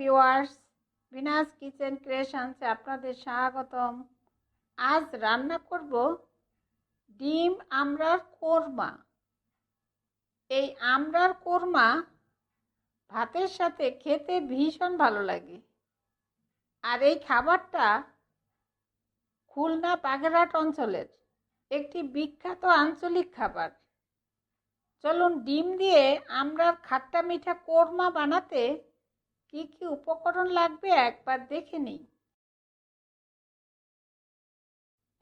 Viewers Venus kitchen ক্রিয়েশনসে আপনাদের স্বাগতম। আজ রান্না করব ডিম আমড়ার কোরমা। এই আমড়ার কোরমা ভাতের সাথে খেতে ভীষণ ভালো লাগে। আর এই খাবারটা খুলনা বাগেরহাট অঞ্চলের একটি বিখ্যাত আঞ্চলিক খাবার। চলুন ডিম দিয়ে আমরা খাট্টা মিঠা কোরমা বানাতে কি কি উপকরণ লাগবে একবার দেখে নিই।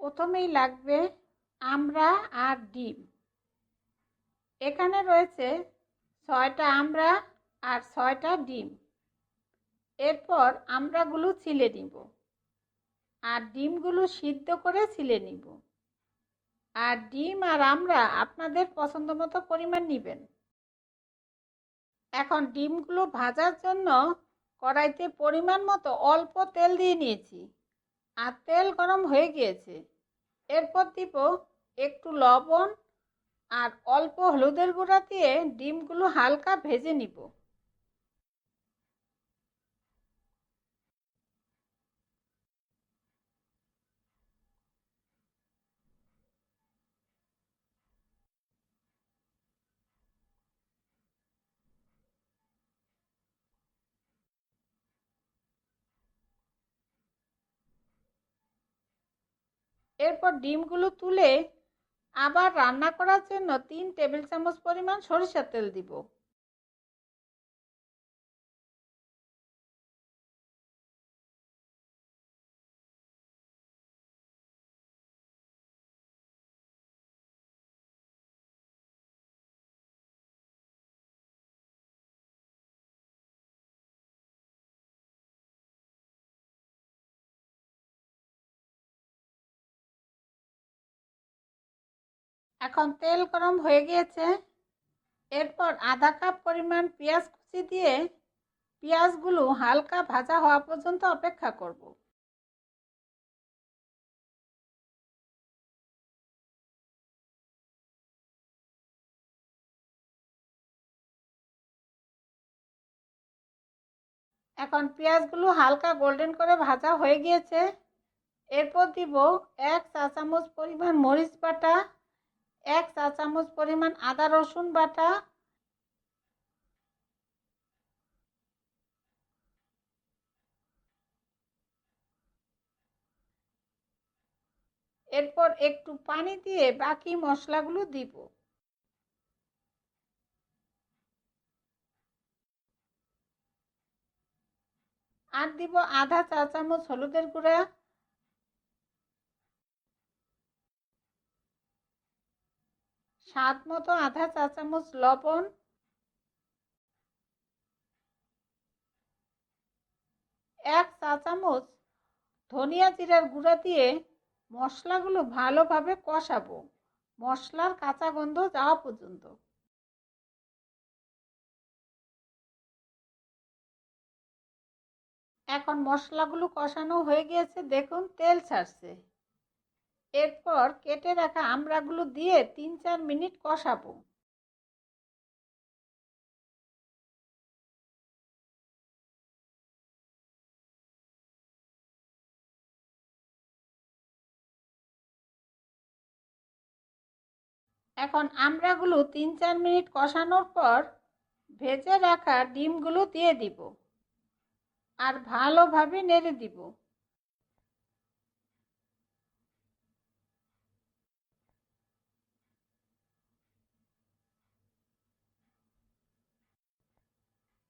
প্রথমেই লাগবে আমরা আর ডিম। এখানে রয়েছে ছয়টা আমরা আর ছয়টা ডিম। এরপর আমরাগুলো ছিলে নিব আর ডিমগুলো সিদ্ধ করে ছিলে নিব। আর ডিম আর আমরা আপনাদের পছন্দ মতো পরিমাণ নেবেন। এখন ডিমগুলো ভাজার জন্য কড়াইতে পরিমাণ মতো অল্প তেল দিয়ে নিয়েছি আর তেল গরম হয়ে গিয়েছে। এরপর দিব একটু লবণ আর অল্প হলুদের গুঁড়া দিয়ে ডিমগুলো হালকা ভেজে নিব। এরপর ডিমগুলো তুলে আবার রান্না করার জন্য তিন টেবিল চামচ পরিমাণ সরিষার তেল দিব। এখন তেল গরম হয়ে গিয়েছে। এরপর আধা কাপ পরিমাণ পেঁয়াজ কুচি দিয়ে পেঁয়াজগুলো হালকা ভাজা হওয়া পর্যন্ত অপেক্ষা করব। এখন পেঁয়াজগুলো হালকা গোল্ডেন করে ভাজা হয়ে গিয়েছে। এরপর দিব এক চা চামচ পরিমাণ মরিচ বাটা। এক চা চামচ পরিমাণ আদা রসুন বাটা, এরপর একটু পানি দিয়ে বাকি মশলাগুলো দিব। আর দিব আধা চা চামচ হলুদের গুঁড়া স্বাদ মতো আধা চা চামচ লবণ। এক চা চামচ ধনিয়া জিরার গুঁড়া দিয়ে মশলাগুলো ভালোভাবে কষাবো। মশলার কাঁচা গন্ধ যাওয়া পর্যন্ত। এখন মশলাগুলো কষানো হয়ে গিয়েছে, দেখুন তেল ছাড়ছে। এরপর কেটে রাখা আমড়াগুলো দিয়ে তিন চার মিনিট কষাবো। এখন আমড়াগুলো তিন চার মিনিট কষানোর পর ভেজে রাখা ডিমগুলো দিয়ে দিব আর ভালোভাবে নেড়ে দিব।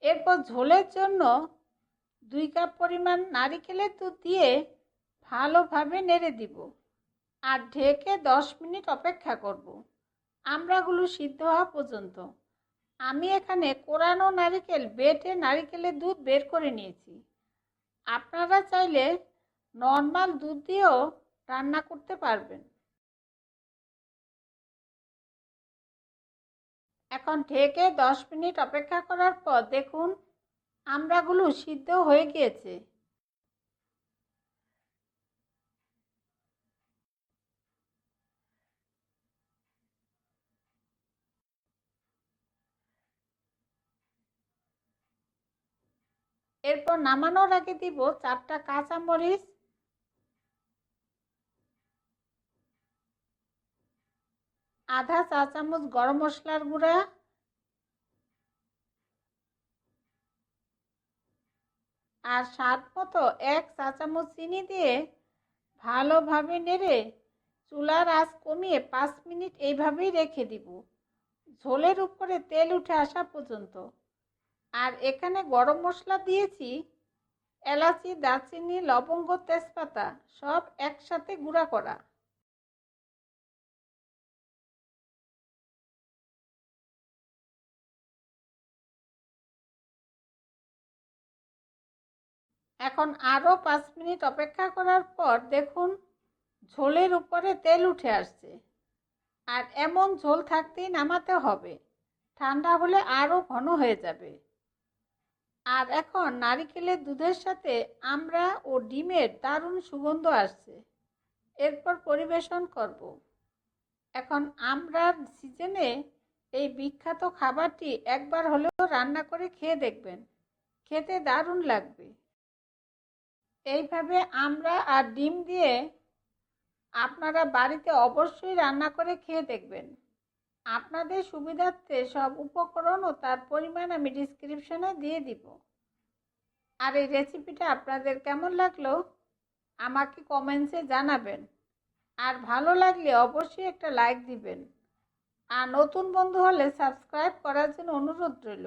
এরপর ঝোলের জন্য দুই কাপ পরিমাণ নারিকেলের দুধ দিয়ে ভালোভাবে নেড়ে দিব আর ঢেকে দশ মিনিট অপেক্ষা করব। আমড়াগুলো সিদ্ধ হওয়া পর্যন্ত। আমি এখানে কোরানো নারিকেল বেটে নারিকেলের দুধ বের করে নিয়েছি। আপনারা চাইলে নর্মাল দুধ দিয়েও রান্না করতে পারবেন। এখন ঢেকে দশ মিনিট অপেক্ষা করার পর দেখুন আমড়াগুলো সিদ্ধ হয়ে গিয়েছে। এরপর নামানোর আগে দিব চারটা কাঁচামরিচ আধা চা চামচ গরম মশলার গুঁড়া। আর স্বাদ মতো এক চা চামচ চিনি দিয়ে ভালোভাবে নেড়ে চুলার আঁচ কমিয়ে পাঁচ মিনিট এইভাবেই রেখে দিব। ঝোলের উপরে তেল উঠে আসা পর্যন্ত। আর এখানে গরম মশলা দিয়েছি এলাচি, দারচিনি, লবঙ্গ, তেজপাতা সব একসাথে গুঁড়া করা। এখন আরও পাঁচ মিনিট অপেক্ষা করার পর দেখুন ঝোলের উপরে তেল উঠে আসছে। আর এমন ঝোল থাকতেই নামাতে হবে। ঠান্ডা হলে আরও ঘন হয়ে যাবে। আর এখন নারিকেলের দুধের সাথে আমরা ও ডিমের দারুণ সুগন্ধ আসছে। এরপর পরিবেশন করব। এখন আমরার সিজনে এই বিখ্যাত খাবারটি একবার হলেও রান্না করে খেয়ে দেখবেন। খেতে দারুণ লাগবে। এইভাবে আমরা আর ডিম দিয়ে আপনারা বাড়িতে অবশ্যই রান্না করে খেয়ে দেখবেন। আপনাদের সুবিধার্থে সব উপকরণ ও তার পরিমাণ আমি ডিসক্রিপশনে দিয়ে দিব। আর এই রেসিপিটা আপনাদের কেমন লাগল? আমাকে কমেন্টসে জানাবেন। আর ভালো লাগলে অবশ্যই একটা লাইক দিবেন। আর নতুন বন্ধু হলে সাবস্ক্রাইব করার জন্য অনুরোধ রইল।